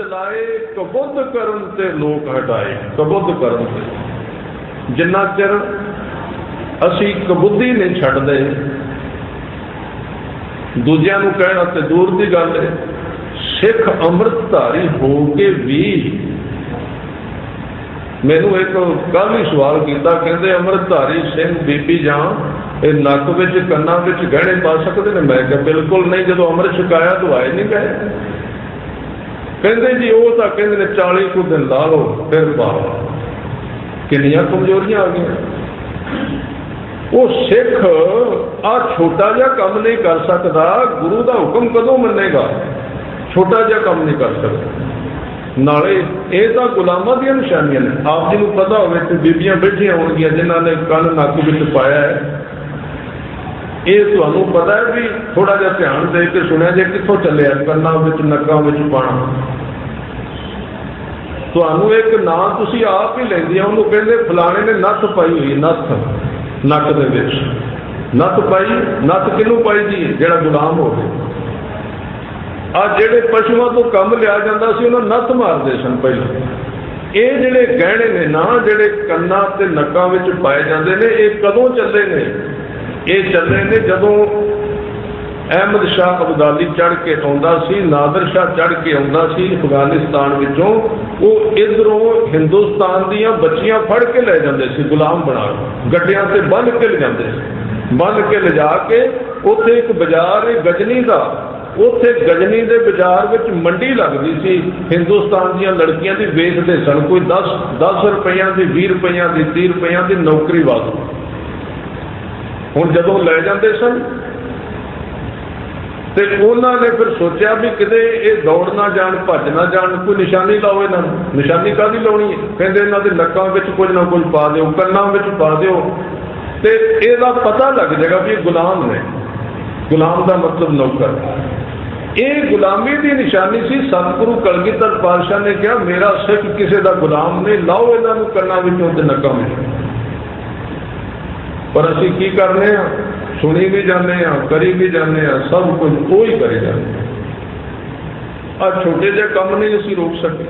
ਚਲਾਏ ਕਬੁੱਧ ਕਰਨ ਤੇ ਲੋਕ ਹਟਾਏ ਕਬੁੱਧ ਕਰਨ ਤੇ। ਜਿੰਨਾ ਚਿਰ ਅਸੀਂ ਕਬੁੱਧੀ ਨਹੀਂ ਛੱਡਦੇ, ਦੂਜਿਆਂ ਨੂੰ ਕਹਿਣਾ ਤੇ ਦੂਰ ਦੀ ਗੱਲ ਹੈ, ਸਿੱਖ ਅੰਮ੍ਰਿਤਧਾਰੀ ਹੋ ਕੇ ਵੀ ਮੈਨੂੰ ਇੱਕ ਕੱਲ੍ਹ ਹੀ ਸਵਾਲ ਕੀਤਾ, ਕਹਿੰਦੇ ਅੰਮ੍ਰਿਤਧਾਰੀ ਸਿੰਘ ਬੀਬੀ ਜਾਂ ਇਹ ਨੱਕ ਵਿੱਚ ਕੰਨਾਂ ਵਿੱਚ ਗਹਿਣੇ ਪਾ ਸਕਦੇ ਨੇ? ਮੈਂ ਕਿਹਾ ਬਿਲਕੁਲ ਨਹੀਂ, ਜਦੋਂ ਅੰਮ੍ਰਿਤ ਛਕਾਇਆ ਦਵਾਏ ਨਹੀਂ ਗਏ। ਕਹਿੰਦੇ ਜੀ, ਉਹ ਤਾਂ ਕਹਿੰਦੇ ਨੇ 40 ਕੁ ਦਿਨ ਲਾ ਲਓ, ਫਿਰ ਪਾਓ ਕਿੰਨੀਆਂ ਕਮਜ਼ੋਰੀਆਂ ਆ ਗਈਆਂ। ਉਹ ਸਿੱਖ ਆ ਛੋਟਾ ਜਿਹਾ ਕੰਮ ਨਹੀਂ ਕਰ ਸਕਦਾ, ਗੁਰੂ ਦਾ ਹੁਕਮ ਕਦੋਂ ਮੰਨੇਗਾ? ਛੋਟਾ ਜਿਹਾ ਕੰਮ ਨਹੀਂ ਕਰ ਸਕਦਾ। ਨਾਲੇ ਇਹ ਤਾਂ ਗੁਲਾਮਾਂ ਦੀਆਂ ਨਿਸ਼ਾਨੀਆਂ ਨੇ। ਆਪ ਜੀ ਨੂੰ ਪਤਾ ਹੋਵੇ ਤੇ ਬੀਬੀਆਂ ਬੈਠੀਆਂ ਹੋਣਗੀਆਂ, ਜਿਨ੍ਹਾਂ ਨੇ ਕੰਨ ਨੱਕ ਵਿੱਚ ਪਾਇਆ ਹੈ। ਇਹ ਤੁਹਾਨੂੰ ਪਤਾ ਹੈ ਵੀ ਥੋੜਾ ਜਿਹਾ ਧਿਆਨ ਦੇ ਕੇ ਸੁਣਿਆ ਜੇ ਕਿੱਥੋਂ ਚੱਲਿਆ ਕੰਨਾਂ ਵਿੱਚ, ਨੱਕਾਂ ਵਿੱਚ ਪਾਣਾ। ਤੁਹਾਨੂੰ ਇੱਕ ਨਾਂ ਤੁਸੀਂ ਆਪ ਹੀ ਲੈਂਦੇ ਆ, ਉਹਨੂੰ ਕਹਿੰਦੇ ਫਲਾਣੇ ਨੇ ਨੱਥ ਪਾਈ ਹੋਈ ਨੱਥ, ਨੱਕ ਦੇ ਵਿੱਚ। ਨੱਥ ਪਾਈ, ਨੱਥ ਕਿਹਨੂੰ ਪਾਈ ਜੀ ਜਿਹੜਾ ਗੁਲਾਮ ਹੋਵੇ ਆ ਜਿਹੜੇ ਪਸ਼ੂਆਂ ਤੋਂ ਕੰਮ ਲਿਆ ਜਾਂਦਾ ਸੀ, ਉਹਨਾਂ ਨੱਥ ਮਾਰਦੇ ਸਨ ਪਹਿਲਾਂ। ਇਹ ਜਿਹੜੇ ਗਹਿਣੇ ਨੇ ਨਾ, ਜਿਹੜੇ ਕੰਨਾਂ ਤੇ ਨੱਕਾਂ ਵਿੱਚ ਪਾਏ ਜਾਂਦੇ ਨੇ, ਇਹ ਕਦੋਂ ਚੱਲੇ ਨੇ? ਇਹ ਚੱਲੇ ਨੇ ਜਦੋਂ ਅਹਿਮਦ ਸ਼ਾਹ ਅਬਦਾਲੀ ਚੜ ਕੇ ਆਉਂਦਾ ਸੀ, ਨਾਦਰ ਸ਼ਾਹ ਚੜ ਕੇ ਆਉਂਦਾ ਸੀ ਅਫਗਾਨਿਸਤਾਨ ਵਿੱਚੋਂ, ਉਹ ਇਧਰੋਂ ਹਿੰਦੁਸਤਾਨ ਦੀਆਂ ਬੱਚੀਆਂ ਫੜ ਕੇ ਲੈ ਜਾਂਦੇ ਸੀ ਗੁਲਾਮ ਬਣਾ ਕੇ ਗੱਡਿਆਂ ਤੇ ਬੰਨ ਕੇ ਲੈ ਜਾਂਦੇ ਸੀ। ਬੰਨ ਕੇ ਲਿਜਾ ਕੇ ਉੱਥੇ ਇੱਕ ਬਾਜ਼ਾਰ ਹੈ ਗਜਨੀ ਦਾ। ਉੱਥੇ ਗਜਨੀ ਦੇ ਬਾਜ਼ਾਰ ਵਿੱਚ ਮੰਡੀ ਲੱਗਦੀ ਸੀ। ਹਿੰਦੁਸਤਾਨ ਦੀਆਂ ਲੜਕੀਆਂ ਦੀ ਵੇਚਦੇ ਸਨ। ਕੋਈ 10 10 ਰੁਪਈਆਂ ਦੀ 20 ਰੁਪਈਆਂ ਦੀ 30 ਰੁਪਈਆਂ ਦੀ ਨੌਕਰੀ ਵਾਸਤੇ। ਹੁਣ ਜਦੋਂ ਲੈ ਜਾਂਦੇ ਸਨ, ਤੇ ਉਹਨਾਂ ਨੇ ਫਿਰ ਸੋਚਿਆ ਵੀ ਕਿਤੇ ਇਹ ਦੌੜ ਨਾ ਜਾਣ, ਭੱਜ ਨਾ ਜਾਣ, ਕੋਈ ਨਿਸ਼ਾਨੀ ਲਾਓ ਇਹਨਾਂ ਨੂੰ। ਨਿਸ਼ਾਨੀ ਕਾਹਦੀ ਲਾਉਣੀ ਹੈ? ਕਹਿੰਦੇ ਇਹਨਾਂ ਦੇ ਨੱਕਾਂ ਵਿੱਚ ਕੁਝ ਨਾ ਕੁਝ ਪਾ ਦਿਓ, ਕੰਨਾਂ ਵਿੱਚ ਪਾ ਦਿਓ। ਤੇ ਇਹਦਾ ਪਤਾ ਲੱਗ ਜਾਏਗਾ ਵੀ ਇਹ ਗੁਲਾਮ ਨੇ। ਗੁਲਾਮ ਦਾ ਮਤਲਬ ਨੌਕਰ। ਇਹ ਗੁਲਾਮੀ ਦੀ ਨਿਸ਼ਾਨੀ ਸੀ, ਸਤਿਗੁਰੂ ਕਲਗੀਧਰ ਪਾਤਸ਼ਾਹ ਨੇ ਕਿਹਾ, ਮੇਰਾ ਸਿੱਖ ਕਿਸੇ ਦਾ ਗੁਲਾਮ ਨਹੀਂ, ਲਾਓ ਇਹਨਾਂ ਨੂੰ ਕੰਨਾਂ ਵਿੱਚੋਂ ਤੇ ਨੱਕਾਂ ਵਿੱਚੋਂ। ਪਰ ਅਸੀਂ ਕੀ ਕਰਨੇ ਆ? ਸੁਣੀ ਵੀ ਜਾਂਦੇ ਆ, ਕਰੀ ਵੀ ਜਾਂਦੇ ਆ, ਸਭ ਕੁਝ ਉਹ ਹੀ ਕਰੇ ਜਾਂਦੇ ਆ। ਆਹ ਛੋਟੇ ਜਿਹੇ ਕੰਮ ਨਹੀਂ ਅਸੀਂ ਰੋਕ ਸਕਦੇ।